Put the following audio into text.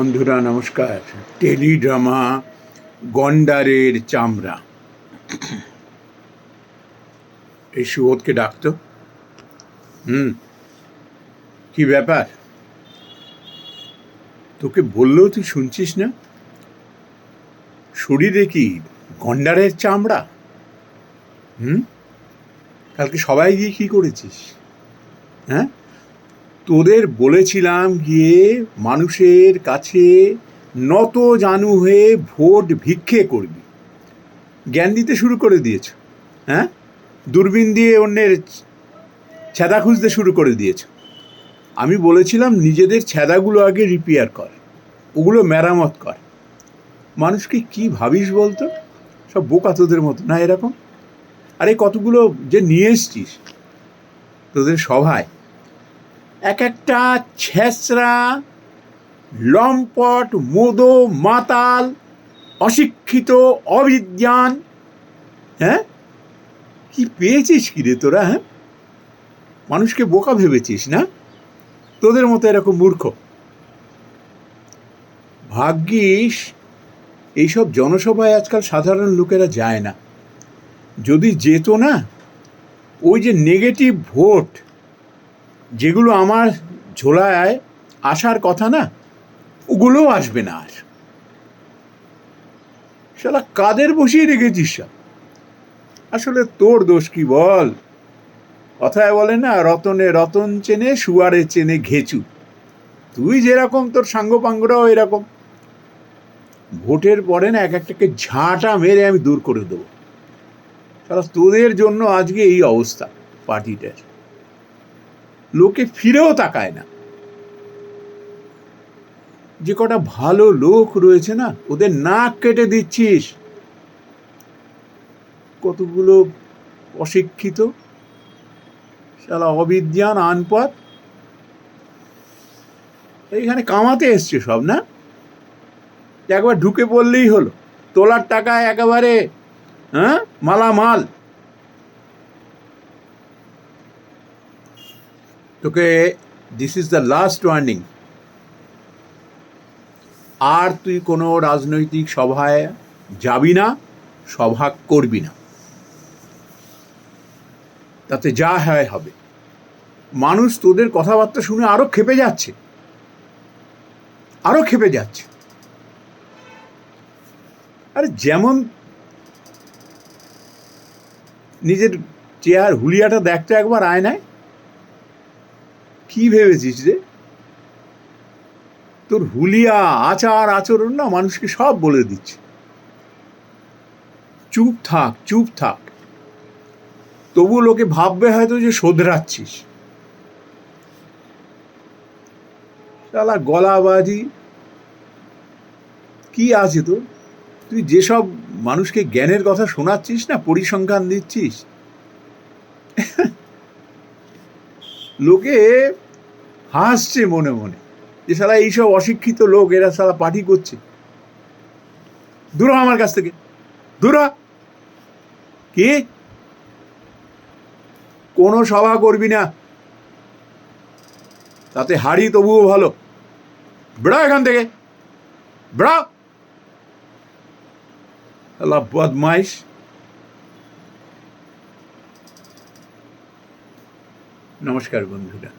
বন্ধুরা, নমস্কার। টেলিড্রামা, গন্ডারের চামড়া। এই সুবোধকে ডাকতো। হুম, কি ব্যাপার? তোকে বললেও তুই শুনছিস না? শরীরে কি গন্ডারের চামড়া? হুম, কালকে সবাই গিয়ে কি করেছিস? হ্যাঁ? তোদের বলেছিলাম গিয়ে মানুষের কাছে নত জানু হয়ে ভোট ভিক্ষে করবি। জ্ঞান দিতে শুরু করে দিয়েছ হ্যাঁ? দূরবীন দিয়ে অন্যের ছ্যাদা খুঁজতে শুরু করে দিয়েছ। আমি বলেছিলাম নিজেদের ছ্যাদাগুলো আগে রিপেয়ার কর, ওগুলো মেরামত কর। মানুষকে কি ভাবিস বলতো? সব বোকা তোদের মতো, না এরকম? আরে কতগুলো যে নিয়ে এসছিস, তোদের সভায়। এক একটা ছেঁচড়া, লম্পট, মোদো, মাতাল, অশিক্ষিত, অবিদ্যান। হ্যাঁ? কি পেয়েছিস কি রে তোরা হ্যাঁ? মানুষকে বোকা ভেবেছিস না? তোদের মতো এরকম মূর্খ। ভাগ্যিস, এইসব জনসভায় আজকাল সাধারণ লোকেরা যায় না। যদি যেত না, ওই যে নেগেটিভ ভোট যেগুলো আমার ঝোলায় আসার কথা না, ওগুলোও আসবে না আর। শালা, কাদের বসিয়ে রেখেছিস আসলে তোর দোষ কি বল? কথায় বলে না, রতনে রতন চেনে শুয়ারে চেনে ঘেচু। তুই যেরকম, তোর সাঙ্গপাঙ্গরাও এরকম। ভোটের পরে না এক একটাকে ঝাঁটা মেরে আমি দূর করে দেবো। সারা তোদের জন্য আজকে এই অবস্থা পার্টিটার। লোকে ফিরেও তাকায় না। যে কটা ভালো লোক রয়েছে না, ওদের নাক কেটে দিচ্ছিস। কতগুলো অশিক্ষিত সালা অবিদ্যান, আনপথ। এইখানে কামাতে এসছে সব, না? একবার ঢুকে পড়লেই হলো, তোলার টাকায় একেবারে হ্যাঁ? মালামাল। তোকে this is the last warning আর তুই কোনো রাজনৈতিক সভায় যাবি না, সভা করবি না। তাতে যা হয় হবে। মানুষ তোদের কথাবার্তা শুনে আরও খেপে যাচ্ছে। আরও খেপে যাচ্ছে। আরে যেমন নিজের চেয়ার হুলিয়াটা দেখতো একবার আয়নায় কি ভেবেছিস রে? তোর হুলিয়া, আচার, আচরণ না মানুষকে সব বলে দিচ্ছে। চুপ থাক চুপ থাক। তবু লোকে ভাববে হয়তো যে শোধরাচ্ছিস। শালা গলাবাজি। কি আছে তোর? তুই যেসব মানুষকে জ্ঞানের কথা শোনাচ্ছিস না, পরিসংখ্যান দিচ্ছিস লোকে হাসছে মনে মনে। যে সারা এইসব অশিক্ষিত লোক, এরা সারা পার্টি করছে। দূর আমার কাছ থেকে। দূর। কি? কোনো সভা করবি না। তাতে হাড়ি তবুও ভালো। বেড়া এখান থেকে। বেড়া। বদমাইশ। নমস্কার বন্ধুরা।